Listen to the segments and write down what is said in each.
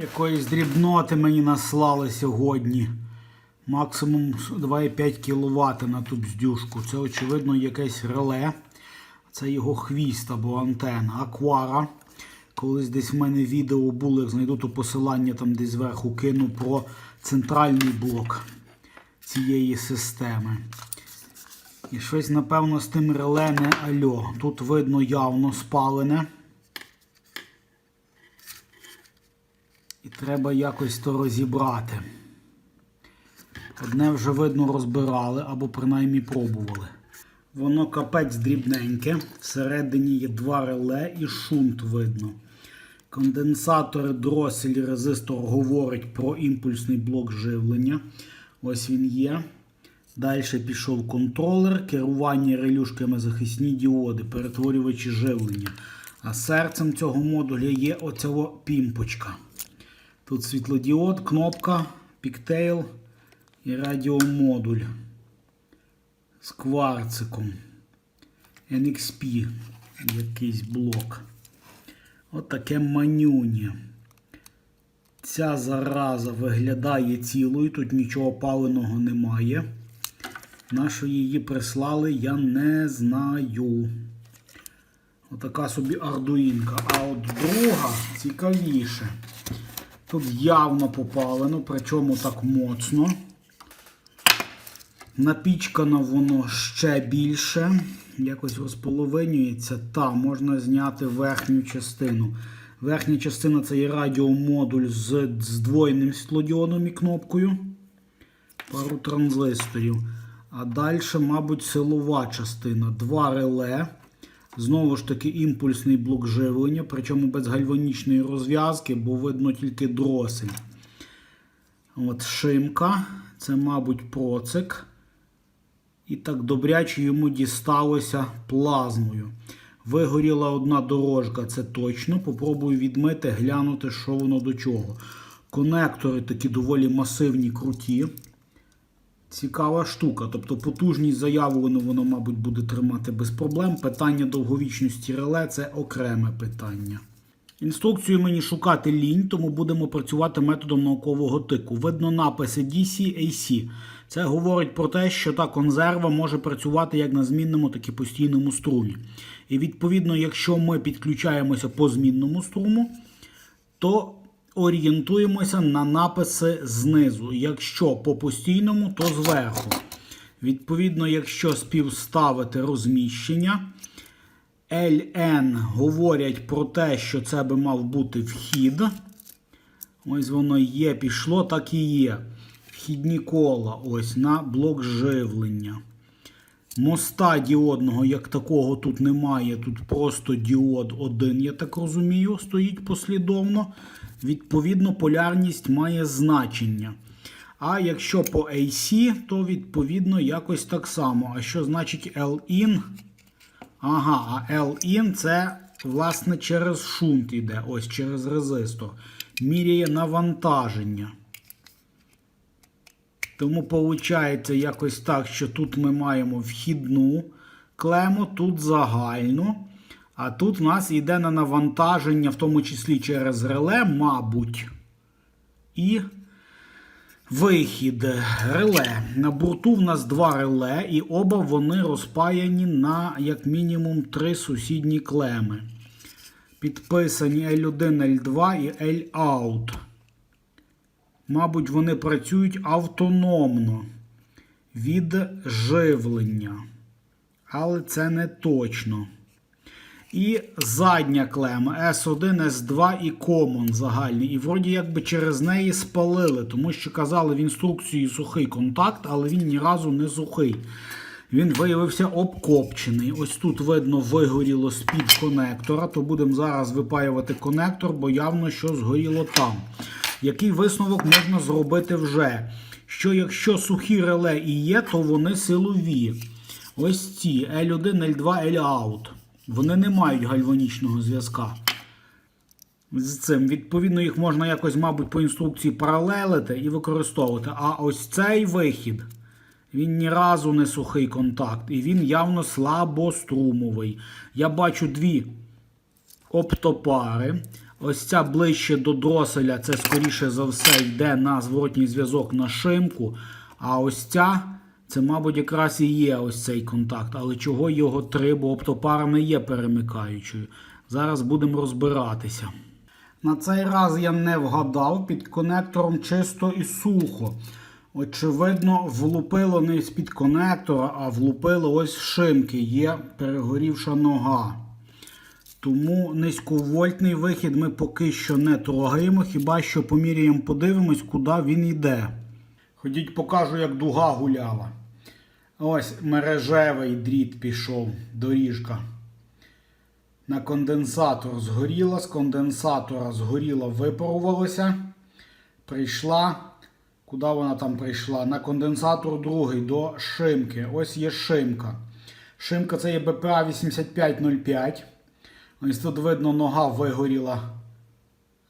Якоїсь дрібноти мені наслали сьогодні. Максимум 2,5 кВт на ту бздюшку. Це, очевидно, якесь реле. Це його хвіст або антена. Аквара. Колись десь в мене відео було, як знайду то посилання там десь зверху кину про центральний блок цієї системи. І щось, напевно, з тим реле не альо. Тут видно явно спалене. Треба якось то розібрати. Одне вже видно розбирали або принаймні пробували. Воно капець дрібненьке. Всередині є два реле і шунт видно. Конденсатори, дросель, резистор говорить про імпульсний блок живлення. Ось він є. Далі пішов контролер, керування релюшками захисні діоди, перетворювачі живлення. А серцем цього модуля є оця пімпочка. Тут світлодіод, кнопка, піктейл і радіомодуль з кварциком. NXP якийсь блок. От таке манюнє. Ця зараза виглядає цілою, тут нічого паленого немає. На що її прислали, я не знаю. Отака собі ардуїнка. А от друга цікавіше. Тут явно попалено, причому так моцно. Напічкано воно ще більше. Якось розполовинюється. Та, можна зняти верхню частину. Верхня частина це є радіомодуль з здвоєним світлодіодом і кнопкою. Пару транзисторів. А далі, мабуть, силова частина. Два реле. Знову ж таки, імпульсний блок живлення, причому без гальванічної розв'язки, бо видно тільки дросель. От Шимка. Це, мабуть, процик. І так добряче йому дісталося плазмою. Вигоріла одна дорожка, це точно. Попробую відмити, глянути, що воно до чого. Конектори такі доволі масивні, круті. Цікава штука. Тобто потужність заявлену воно, мабуть, буде тримати без проблем. Питання довговічності реле це окреме питання. Інструкцію мені шукати лінь, тому будемо працювати методом наукового тику. Видно написи DC. Це говорить про те, що та консерва може працювати як на змінному, так і постійному струмі. І відповідно, якщо ми підключаємося по змінному струму, то орієнтуємося на написи знизу. Якщо по постійному, то зверху. Відповідно, якщо співставити розміщення, LN говорять про те, що це би мав бути вхід. Ось воно є, пішло, так і є. Вхідні кола ось на блок живлення. Моста діодного, як такого, тут немає. Тут просто діод один, я так розумію, стоїть послідовно. Відповідно, полярність має значення. А якщо по AC, то відповідно якось так само. А що значить L-in? Ага, а L-in це, власне, через шунт іде, ось через резистор. Міряє навантаження. Тому виходить якось так, що тут ми маємо вхідну клему, тут загальну. А тут у нас йде на навантаження, в тому числі через реле, мабуть. І вихід реле. На борту в нас два реле, і оба вони розпаяні на як мінімум три сусідні клеми. Підписані L1, L2 і L-out. Мабуть, вони працюють автономно від живлення. Але це не точно. І задня клема S1, S2 і Common загальний. І вроді якби через неї спалили, тому що казали в інструкції сухий контакт, але він ні разу не сухий. Він виявився обкопчений. Ось тут видно вигоріло з-під конектора, то будемо зараз випаювати конектор, бо явно що згоріло там. Який висновок можна зробити вже? Що якщо сухі реле і є, то вони силові. Ось ці L1, L2, L-out. Вони не мають гальванічного зв'язка. З цим, відповідно, їх можна якось, мабуть, по інструкції паралелити і використовувати. А ось цей вихід, він ні разу не сухий контакт, і він явно слабострумовий. Я бачу дві оптопари, Ось ця ближче до дроселя, це скоріше за все йде на зворотній зв'язок на шимку. А ось ця, це, мабуть, якраз і є ось цей контакт. Але чого його три, бо оптопара не є перемикаючою. Зараз будемо розбиратися. На цей раз я не вгадав, під конектором чисто і сухо. Очевидно, влупило не з-під конектора, а влупило ось шимки. Є перегорівша нога. Тому низьковольтний вихід ми поки що не трогаємо, хіба що поміряємо, подивимось, куди він йде. Ходіть, покажу, як дуга гуляла. Ось мережевий дріт пішов, доріжка. На конденсатор згоріла, з конденсатора згоріла, випарувалося. Прийшла. Куди вона там прийшла? На конденсатор другий до шимки. Ось є шимка. Шимка це є БПА 8505. Ось тут видно, нога вигоріла,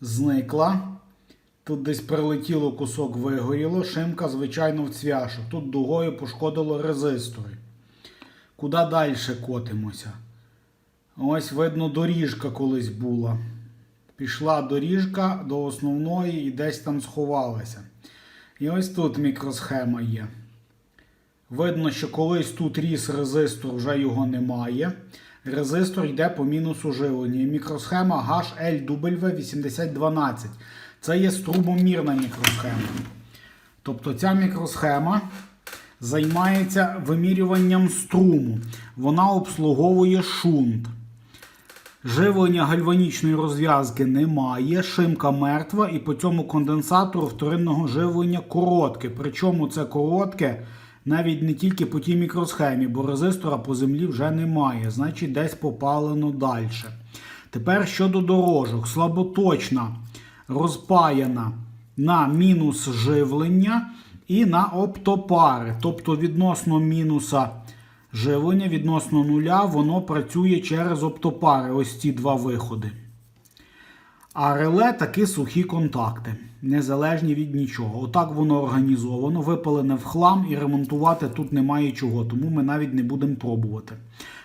зникла. Тут десь прилетіло кусок вигоріло. Шимка, звичайно, в цвяшок. Тут дугою пошкодило резистори. Куди далі котимося? Ось видно, доріжка колись була. Пішла доріжка до основної і десь там сховалася. І ось тут мікросхема є. Видно, що колись тут ріс резистор, вже його немає. Резистор йде по мінусу живлення. Мікросхема HLW8012. Це є струмомірна мікросхема. Тобто ця мікросхема займається вимірюванням струму. Вона обслуговує шунт. Живлення гальванічної розв'язки немає, шимка мертва, і по цьому конденсатору вторинного живлення коротке. Причому це коротке навіть не тільки по тій мікросхемі, бо резистора по землі вже немає, значить десь попалено далі. Тепер щодо дорожок, слаботочна розпаяна на мінус живлення і на оптопари. Тобто відносно мінуса живлення, відносно нуля, воно працює через оптопари. Ось ці два виходи. А реле такі сухі контакти, незалежні від нічого. Отак воно організовано, випалене в хлам і ремонтувати тут немає чого, тому ми навіть не будемо пробувати.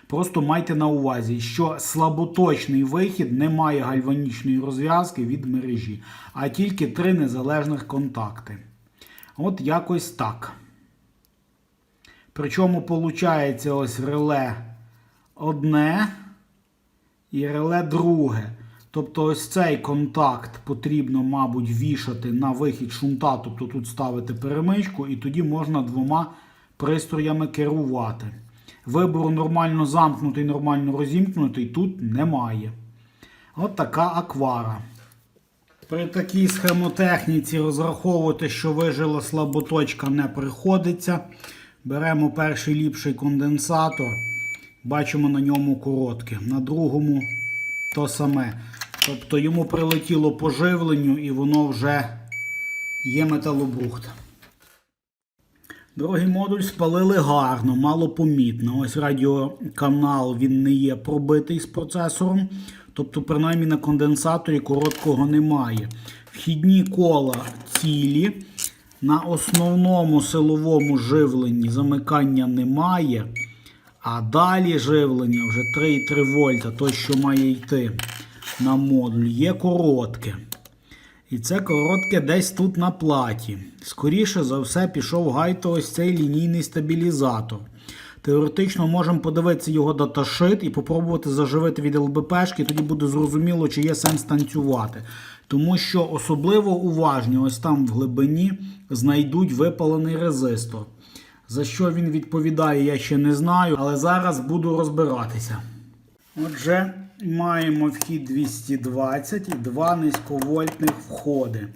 Просто майте на увазі, що слаботочний вихід не має гальванічної розв'язки від мережі, а тільки три незалежних контакти. От якось так. Причому, виходить, ось реле одне і реле друге. Тобто ось цей контакт потрібно, мабуть, вішати на вихід шунта, тобто тут ставити перемичку, і тоді можна двома пристроями керувати. Вибору нормально замкнутий, нормально розімкнутий тут немає. От така аквара. При такій схемотехніці розраховувати, що вижила слаботочка, не приходиться. Беремо перший ліпший конденсатор, бачимо на ньому коротке. На другому то саме. Тобто йому прилетіло по живленню і воно вже є металобрухт. Другий модуль спалили гарно, мало помітно. Ось радіоканал він не є пробитий з процесором. Тобто, принаймні на конденсаторі короткого немає. Вхідні кола цілі. На основному силовому живленні замикання немає. А далі живлення вже 3,3 вольта, той, що має йти на модуль, є коротке. І це коротке десь тут на платі. Скоріше за все, пішов гайто ось цей лінійний стабілізатор. Теоретично можемо подивитися його даташит і попробувати заживити від ЛБПшки, тоді буде зрозуміло, чи є сенс танцювати. Тому що особливо уважні, ось там в глибині знайдуть випалений резистор. За що він відповідає, я ще не знаю, але зараз буду розбиратися. Отже, маємо вхід 220 і два низьковольтних входи.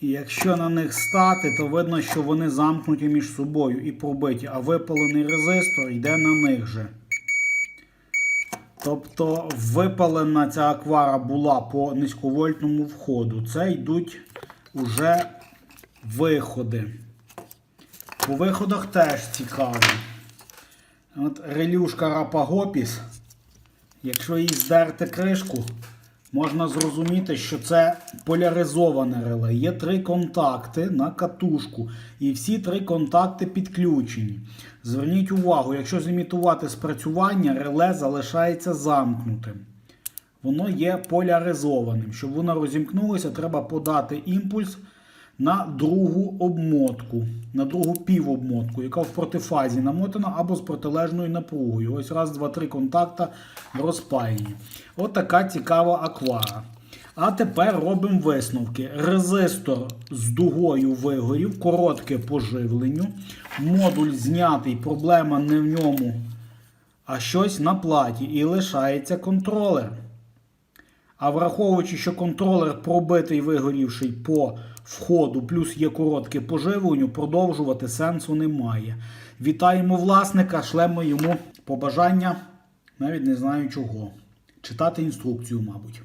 І якщо на них стати, то видно, що вони замкнуті між собою і пробиті, а випалений резистор йде на них же. Тобто випалена ця аквара була по низьковольтному входу. Це йдуть уже виходи. По виходах теж цікаво. От релюшка Рапагопіс. Якщо їй здерти кришку, можна зрозуміти, що це поляризоване реле. Є три контакти на катушку. І всі три контакти підключені. Зверніть увагу, якщо зімітувати спрацювання, реле залишається замкнутим. воно є поляризованим. Щоб воно розімкнулося, треба подати імпульс на другу обмотку, на другу півобмотку, яка в протифазі намотана або з протилежною напругою. Ось раз, два, три контакта розпаяні. От така цікава аквара. А тепер робимо висновки. Резистор з дугою вигорів, коротке по живленню. Модуль знятий, проблема не в ньому, а щось на платі. І лишається контролер. А враховуючи, що контролер пробитий вигорівший по входу, плюс є коротке поживлення, продовжувати сенсу немає. Вітаємо власника, шлемо йому побажання, навіть не знаю чого. Читати інструкцію, мабуть.